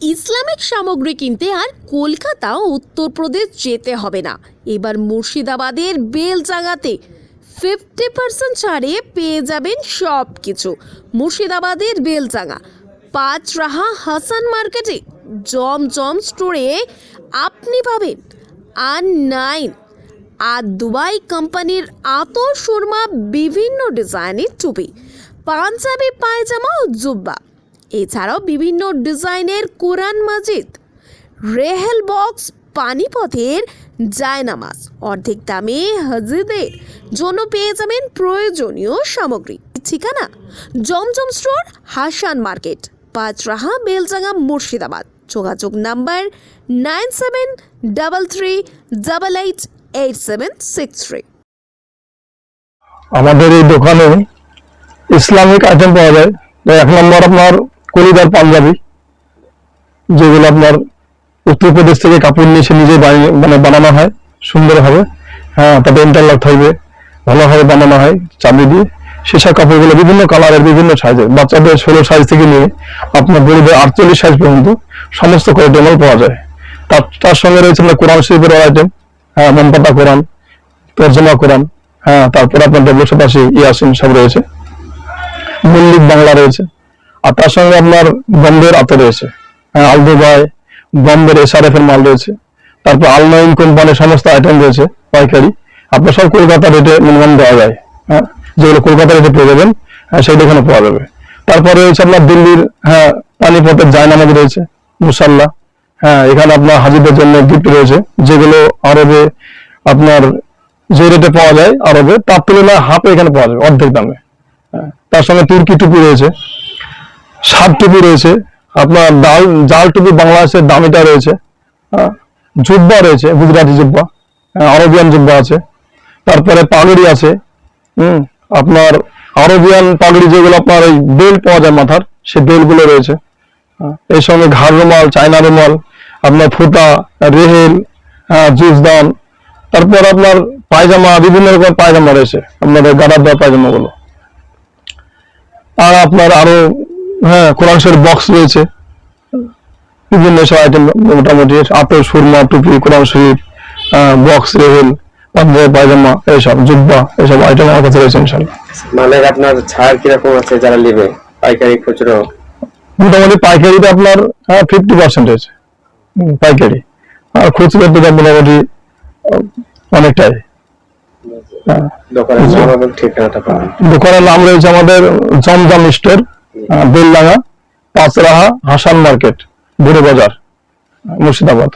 Islamic সামগ্রী কিনতে আর কলকাতা উত্তরপ্রদেশ যেতে হবে না। এবার মুর্শিদাবাদের বেলজাগাতে ফিফটি পার্সেন্ট ছাড়ে পেয়ে যাবেন সব কিছু মুর্শিদাবাদের বেলজাঙ্গা পাঁচ রাহা হাসান মার্কেটে জমজম স্টোরে আপনি পাবেন আর নাইন আর দুবাই কোম্পানির আতর সুরমা বিভিন্ন ডিজাইনের টুপি, পাঞ্জাবি, পায়জামা ও জুব্বা। এছাড়াও বিভিন্ন ডিজাইনের কোরআন মাজিদ, রেহেল বক্স, পানিপথের জায়নামাজ, অর্ধেক দামে হাজিদের জন্য পেয়ে যাবেন প্রয়োজনীয় সামগ্রী। ঠিকানা? Zamzam store, Hasan market, Pachraha Beldanga Murshidabad. যোগাযোগ number nine seven double three double eight eight seven six three. আমাদের এই দোকানে ইসলামিক আইটেম পাওয়া যায়। এক নম্বর আপনার কলিদার পাঞ্জাবি, যেগুলো আপনার উত্তরপ্রদেশ থেকে কাপড় নিয়ে নিজে মানে বানানো হয় সুন্দরভাবে। হ্যাঁ তাতে ইন্টারলক থাকবে, ভালোভাবে বানানো হয় চাবি দিয়ে। সেসব কাপড়গুলো বিভিন্ন কালারের বিভিন্ন সাইজের বাচ্চাদের ষোলো সাইজ থেকে নিয়ে আপনার বড়দের আটচল্লিশ সাইজ পর্যন্ত সমস্ত কোয়ালিটি মাল পাওয়া যায়। তার তার সঙ্গে রয়েছে আপনার কোরআন শরীফের আইটেম হ্যাঁ মনপাতা কোরআন, তর্জমা কোরআন হ্যাঁ তারপর আপনার পাশে ইয়াসিন সব রয়েছে। মল্লিক বাংলা রয়েছে। আর তার সঙ্গে আপনার বম্বের আতে রয়েছে। হ্যাঁ আলদুবাই বম্বের এসআরএফ এর মাল রয়েছে। তারপর আলনাইন কোম্পানির সমস্ত আইটেম রয়েছে পাইকারি। আপনার সব কলকাতা রেটে মিনিমাম দেওয়া যায়। হ্যাঁ যেগুলো কলকাতা রেটে পেয়ে যাবেন হ্যাঁ সেই দোকানে পাওয়া যাবে। তারপরে রয়েছে আপনার দিল্লির হ্যাঁ পানিপথের জায়নামাজ রয়েছে মুসাল্লা। হ্যাঁ এখানে আপনার হাজিদের জন্য গিফট রয়েছে যেগুলো আরবে আপনার যে রেটে পাওয়া যায় আরবে তার তুলনায় হাফে এখানে পাওয়া যাবে অর্ধেক দামে। হ্যাঁ, তার সঙ্গে তুর্কি টুপি রয়েছে। সাত টুপি রয়েছে আপনার ডাল জাল টুপি বাংলাদেশের দামিটা রয়েছে হ্যাঁ, জুব্বা রয়েছে গুজরাটি জুব্বা হ্যাঁ, আরবিয়ান জুব্বা আছে তারপরে পাগড়ি আছে হম আপনার আরবিয়ান পাগড়ি যেগুলো আপনার ওই বেল পাওয়া যায় মাথার সে বেলগুলো রয়েছে হ্যাঁ, এর সঙ্গে ঘাড় রুমাল চায়না রুমাল আপনার ফুটা রেহেল জুসদান তারপর আপনার পায়জামা বিভিন্ন রকম পায়জামা রয়েছে আপনাদের গাড়ার দেওয়া পায়জামাগুলো। আর আপনার আরও হ্যাঁ কোরআন শরীফ বক্স রয়েছে। বিভিন্ন সব আইটেম মোটামুটি আতর সুরমা টুপি কোরআন শরীফ বক্স রেহেল পাঞ্জাবি পায়জামা এইসব জুব্বা এইসব আইটেম আমার কাছে রয়েছে ইনশাল্লাহ মানে আপনার ছাড় কীরকম আছে যারা নেবে? পাইকারি খুচরো? মোটামুটি পাইকারিতে আপনার হ্যাঁ ফিফটি পার্সেন্ট হয়েছে পাইকারি। আর খুচরোতে তো মোটামুটি অনেকটাই। হ্যাঁ। দোকানের নাম রয়েছে আমাদের জমজম স্টোর। বেলডাঙ্গা পাঁচরাহা হাসান মার্কেট বুড়ে বাজার মুর্শিদাবাদ।